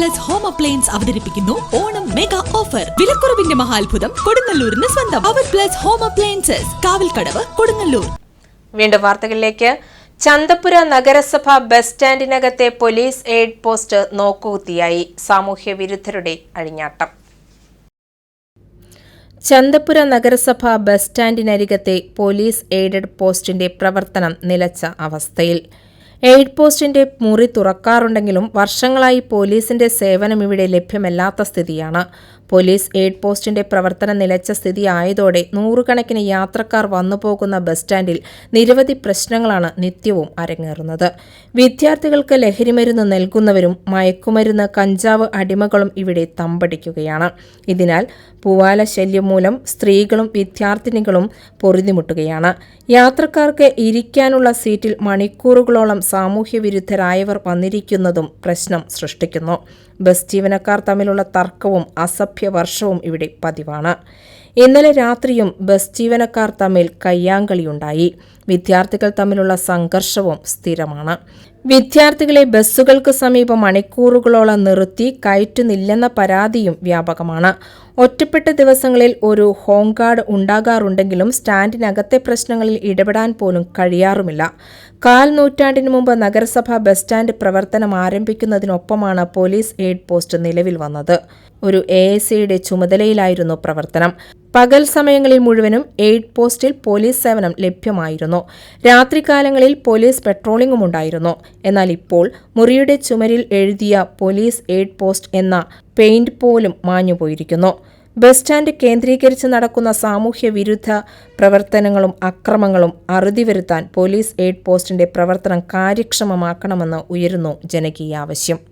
Plus home appliance അവതരിപ്പിക്കുന്നു. Onam mega offer വിലക്കുറവിന്റെ മഹാത്ഭുതം കൊടുങ്ങല്ലൂരിന് സ്വന്തം. അവർ plus home appliances Kavalkadavu Kodungallur. വീണ്ടും വാർത്തകളിലേക്ക്. ചന്തപുര നഗരസഭ ബസ് സ്റ്റാൻഡിനകത്തെ പോലീസ് എയ്ഡ് പോസ്റ്റ് നോക്കുകുത്തിയായി. സാമൂഹ്യ വിരുദ്ധരുടെ അഴിഞ്ഞാട്ടം. ചന്തപുര നഗരസഭ ബസ് സ്റ്റാൻഡിനരികത്തെ പോലീസ് എയ്ഡഡ് പോസ്റ്റിന്റെ പ്രവർത്തനം നിലച്ച അവസ്ഥയിൽ. എയ്ഡ് പോസ്റ്റിന്റെ മുറി തുറക്കാറുണ്ടെങ്കിലും വർഷങ്ങളായി പോലീസിന്റെ സേവനം ഇവിടെ ലഭ്യമല്ലാത്ത സ്ഥിതിയാണ്. പോലീസ് എയ്ഡ് പോസ്റ്റിന്റെ പ്രവർത്തനം നിലച്ച സ്ഥിതി ആയതോടെ നൂറുകണക്കിന് യാത്രക്കാർ വന്നുപോകുന്ന ബസ് സ്റ്റാൻഡിൽ നിരവധി പ്രശ്നങ്ങളാണ് നിത്യവും അരങ്ങേറുന്നത്. വിദ്യാർത്ഥികൾക്ക് ലഹരിമരുന്ന് നൽകുന്നവരും മയക്കുമരുന്ന് കഞ്ചാവ് അടിമകളും ഇവിടെ തമ്പടിക്കുകയാണ്. ഇതിനാൽ പൂവാല ശല്യം മൂലം സ്ത്രീകളും വിദ്യാർത്ഥിനികളും പൊറുതിമുട്ടുകയാണ്. യാത്രക്കാർക്ക് ഇരിക്കാനുള്ള സീറ്റിൽ മണിക്കൂറുകളോളം സാമൂഹ്യവിരുദ്ധരായവർ വന്നിരിക്കുന്നതും പ്രശ്നം സൃഷ്ടിക്കുന്നു. ബസ് ജീവനക്കാർ തമ്മിലുള്ള തർക്കവും അസഭ്യവർഷവും ഇവിടെ പതിവാണ്. ഇന്നലെ രാത്രിയും ബസ് ജീവനക്കാർ തമ്മിൽ കയ്യാങ്കളിയുണ്ടായി. വിദ്യാർത്ഥികൾ തമ്മിലുള്ള സംഘർഷവും സ്ഥിരമാണ്. വിദ്യാർത്ഥികളെ ബസ്സുകൾക്ക് സമീപം മണിക്കൂറുകളോളം നിർത്തി കയറ്റുന്നില്ലെന്ന പരാതിയും വ്യാപകമാണ്. ഒറ്റപ്പെട്ട ദിവസങ്ങളിൽ ഒരു ഹോം ഗാർഡ് ഉണ്ടാകാറുണ്ടെങ്കിലും സ്റ്റാൻഡിനകത്തെ പ്രശ്നങ്ങളിൽ ഇടപെടാൻ പോലും കഴിയാറുമില്ല. കാൽ നൂറ്റാണ്ടിന് മുമ്പ് നഗരസഭ ബസ് സ്റ്റാൻഡ് പ്രവർത്തനം ആരംഭിക്കുന്നതിനൊപ്പമാണ് പോലീസ് എയ്ഡ് പോസ്റ്റ് നിലവിൽ വന്നത്. ഒരു എ എസ് സിയുടെ ചുമതലയിലായിരുന്നു പ്രവർത്തനം. പകൽ സമയങ്ങളിൽ മുഴുവനും എയ്ഡ് പോസ്റ്റിൽ പോലീസ് സേവനം ലഭ്യമായിരുന്നു. രാത്രികാലങ്ങളിൽ പോലീസ് പെട്രോളിംഗും ഉണ്ടായിരുന്നു. എന്നാൽ ഇപ്പോൾ മുറിയുടെ ചുമരിൽ എഴുതിയ പോലീസ് എയ്ഡ് പോസ്റ്റ് എന്ന പെയിന്റ് പോലും മാഞ്ഞുപോയിരിക്കുന്നു ബസ് സ്റ്റാൻഡ് കേന്ദ്രീകരിച്ച് നടക്കുന്ന സാമൂഹ്യ വിരുദ്ധ പ്രവർത്തനങ്ങളും അക്രമങ്ങളും അറുതി വരുത്താൻ പോലീസ് എയ്ഡ് പോസ്റ്റിന്റെ പ്രവർത്തനം കാര്യക്ഷമമാക്കണമെന്ന് ഉയരുന്നു ജനകീയ ആവശ്യം.